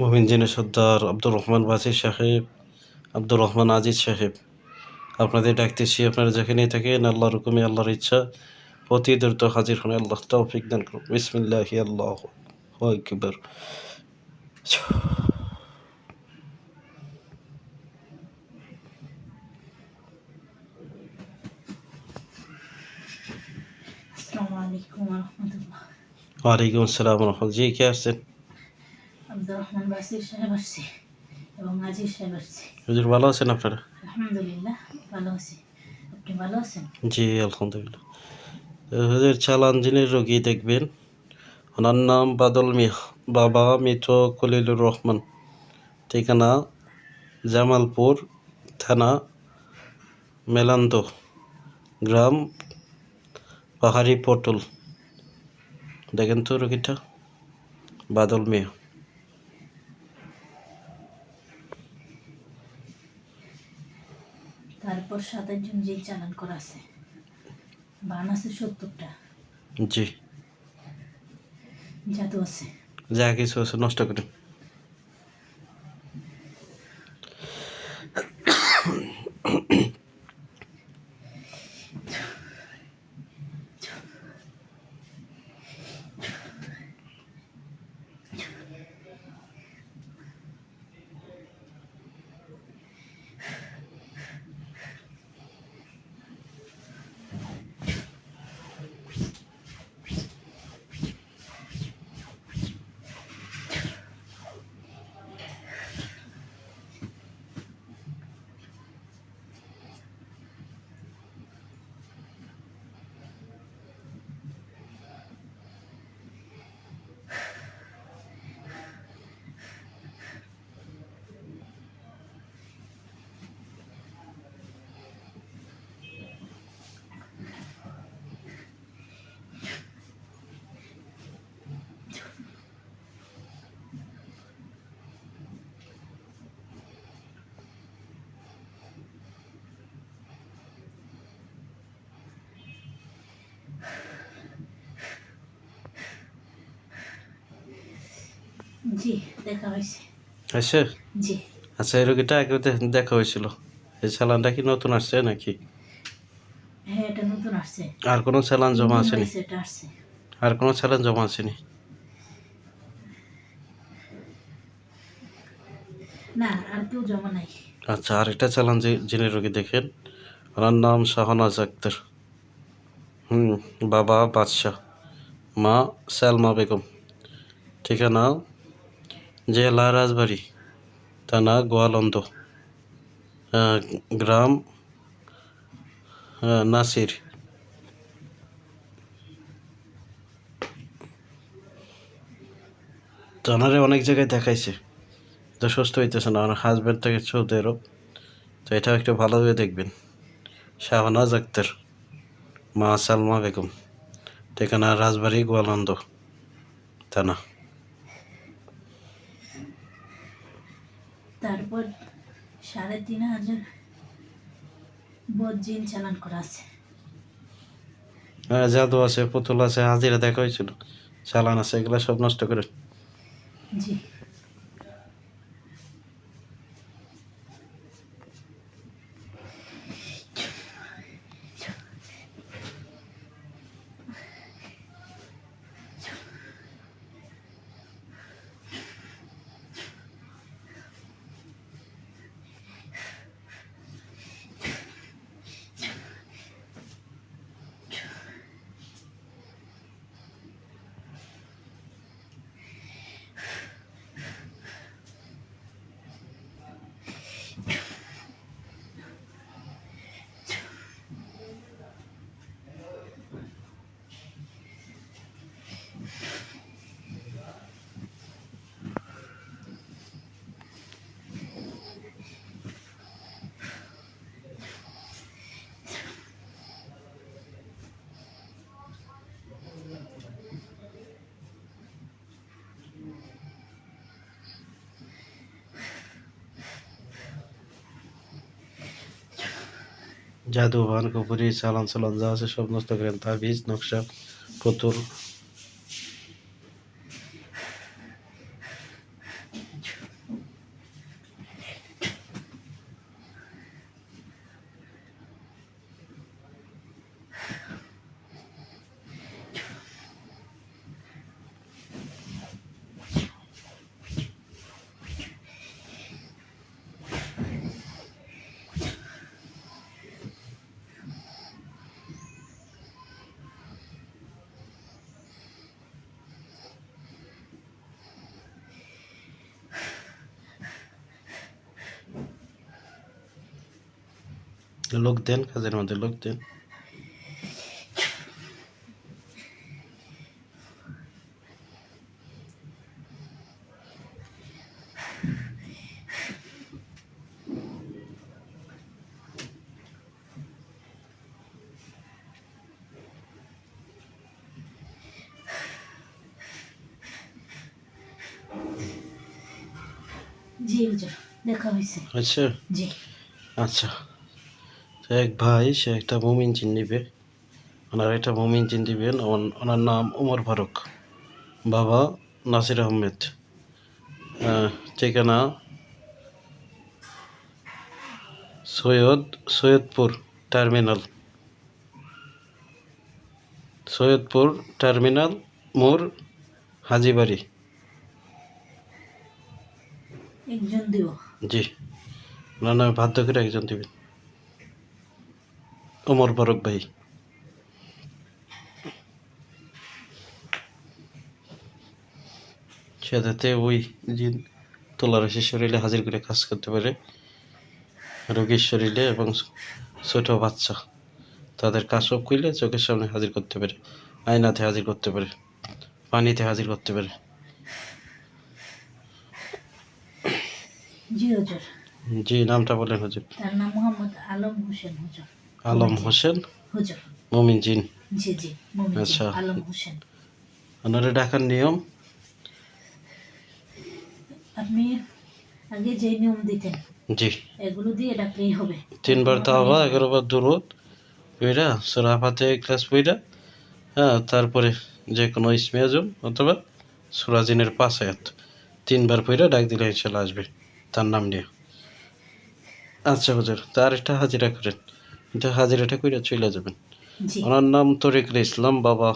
মোমিনজিনের সর্দার আব্দুর রহমান বাসির সাহেব আব্দুর রহমান আজিজ সাহেব। আপনাদের ডাকতেছি আপনারা যেখানেই থাকেন আল্লাহ হুকুমে আল্লাহর ইচ্ছা অতি দ্রুত হাজির হন। আল্লাহ তৌফিক দান করুন বিসমিল্লাহ আল্লাহ আকবর। ওয়ালাইকুম আসসালাম রহমান জি কে আসছেন? আব্দুর রহমান বাসির সাহেব আসছে এবং নাজির সাহেব আসছে। হুজুর ভালো আছেন আপনারা? আলহামদুলিল্লাহ ভালো আছি। আপনি ভালো আছেন? জি আলহামদুলিল্লাহ। তো হুজুর চালান জিনের রোগী দেখবেন। ওনার নাম বাদল মিয়া বাবা মৃত খলিলুর রহমান। ঠিকানা জামালপুর থানা মেলান্দ গ্রাম পাহাড়ি পটল। দেখেন তো রোগীটা বাদল মিয়া। তারপর সাতাশ জন যে চালান করা আছে। বান আছে সত্তরটা। জি। জাদু আছে। যা কিছু আছে নষ্ট করে। জি দেখা হয়েছে। আচ্ছা জি। আচ্ছা এই রোগীটা আগে দেখা হয়েছিল। এই চালানটা কি নতুন আসছে নাকি? হ্যাঁ এটা নতুন আসছে। আর কোনো চালান জমা আসেনি? এটা আর কোনো চালান জমা আসেনি? না আর কেউ জমা নাই। আচ্ছা আরেকটা চালান যে যিনি রোগী দেখেন ওনার নাম শাহনাজ আক্তার। হুম বাবা বাদশাহ। মা সালমা বেগম। ঠিকানা জেলা রাজবাড়ি থানা গোয়ালন্দ। গ্রাম নাসির। তো ওনারে অনেক জায়গায় দেখাইছে। তো সুস্থ হইতেছে না আমার হাজব্যান্ড থেকে সৌদি আরব। তো এটাও একটু ভালোভাবে দেখবেন। শাহনাজ আক্তার, মা সালমা বেগম। ঠিকানা রাজবাড়ি গোয়ালন্দ, থানা। তারপর সাড়ে তিন হাজার বজিন চালান করা আছে। হ্যাঁ জাদু আছে পুতুল আছে হাজিরা দেখা হয়েছিল। চালান আছে এগুলো সব নষ্ট করে জি। জাদু ভান কপুরি চালান চালান যা আছে সব নষ্ট করেন। তাবিজ নকশা পুতুল লোক দেন কাজের মধ্যে লোক দেন। জি দেখা হয়েছে? আচ্ছা জি। আচ্ছা। তো এক ভাই সে একটা মোমিন চিন নিবে ওনার একটা মোমিন চিন দিবেন ওনার নাম ওমর ফারুক। বাবা নাসির আহমেদ। আহ, ঠিকানা সৈয়দ সৈয়দপুর টার্মিনাল। সৈয়দপুর টার্মিনাল মোর হাজিবাড়ি। জি। ওনার নামে বাধ্য করে একজন দিবেন। ওমর ফারুক ভাই। সেটাতে ওই জিন তোলারসি শরীরে হাজির করে কাজ করতে পারে। রোগীর শরীরে এবং ছোট বাচ্চা তাদের কাজ সব কইলে চোখের সামনে হাজির করতে পারে আয়নাতে হাজির করতে পারে পানিতে হাজির করতে পারে। জি জি নামটা বলেন হুজুর। তার নাম মোহাম্মদ আলম হোসেন হুজুর। আলম হোসেন। মমিন জিন। আচ্ছা। ওনারা ডাকার নিয়ম? আপনি আগে যে নিয়ম দিতেন জি। এগুলো দিয়ে ডাকলেই হবে। তিনবার তাওবা এগারো বার দুরুদ পইরা সুরা ফাতে ক্লাস পইরা হ্যাঁ তারপরে যে কোনো ইসমে আজম অথবা সুরাজিনের পাঁচ আয়াত। তিনবার পইরা ডাক দিলে ইনশাল্লাহ আসবে। তার নাম নিয়ে। আচ্ছা হুজুর তার একটা হাজিরা করেন। এটা হাজিরাটা কইরা চলে যাবেন। ওনার নাম তরিকুল ইসলাম বাবা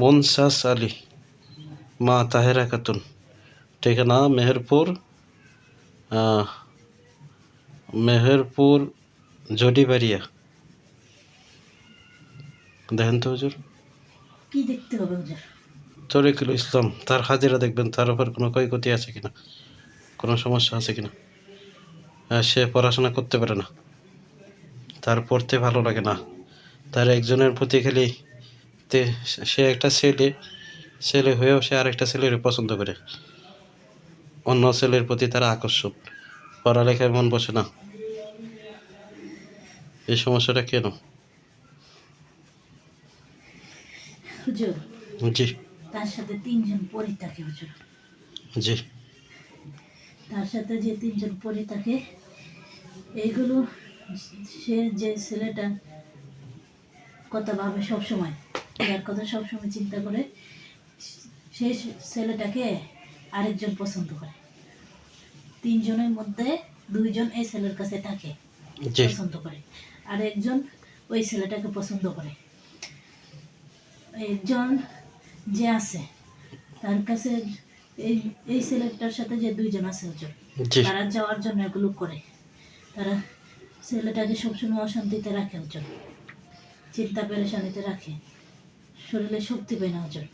মনসাস আলী মা তাহেরা খাতুন ঠিকানা মেহেরপুর মেহেরপুর জডিবাড়িয়া। দেখেন তো হুজুর। কি দেখতে হবে হুজুর? তরিকুল ইসলাম তার হাজিরা দেখবেন তার উপর কোনো ক্ষয়ক্ষতি আছে কিনা? কোনো সমস্যা আছে কিনা? সে পড়াশোনা করতে পারে না। তার পড়তে ভালো লাগে না। তার একজনের প্রতি খালি তে সে একটা ছেলে ছেলে হয়েও সে আরেকটা ছেলের পছন্দ করে। অন্য ছেলের প্রতি তার আকর্ষণ। পড়ালেখায় মন বসে না। এই সমস্যাটা কেন? জি। তার সাথে তিনজন পরি থাকে হুজুর। জি। তার সাথে যে তিনজন পরি থাকে এইগুলো সে যে ছেলেটা কথা ভাবে সবসময় যার কথা সবসময় চিন্তা করে সেই ছেলেটাকে আরেকজন পছন্দ করে। তিনজনের মধ্যে দুইজন এই ছেলের কাছে থাকে পছন্দ করে আর একজন ওই ছেলেটাকে পছন্দ করে। একজন যে আছে তার কাছে এই এই ছেলেটার সাথে যে দুইজন আছে জি। তারা যাওয়ার জন্য এগুলো করে। তারা ছেলেটাকে সবসময় অশান্তিতে রাখে হুজুর চিন্তা পেরেশানিতে রাখে। শরীরে শক্তি পায় না হুজুর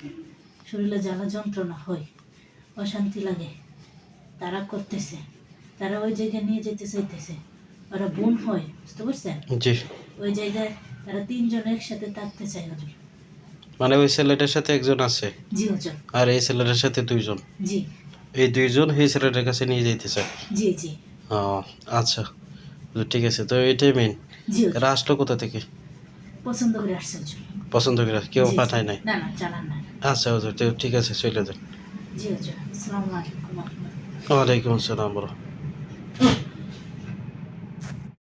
শরীরে জ্বালা যন্ত্রণা হয় অশান্তি লাগে। তারা করতেছে তারা ওই জায়গায় নিয়ে যেতে চাইতেছে। ওরা বোন হয় বুঝতে পারছেন? ওই জায়গায় তারা তিনজন একসাথে থাকতে চায় হুজুর মানে ওই ছেলেটার সাথে একজন আছে? জি আর এই ছেলেটার সাথে দুইজন? জি। এই দুইজন এই ছেলেটার কাছে নিয়ে যাইতে চায় জি জি। ও, আচ্ছা। ঠিক আছে তো এটাই মেন জি এরা আসলো কোথা থেকে? পছন্দ করে আসছে পছন্দ করে কেউ। পাঠায় নাই? না না চালান না আচ্ছা ঠিক আছে চলে যান। জি আসসালামু আলাইকুম। ওয়ালাইকুম আসসালাম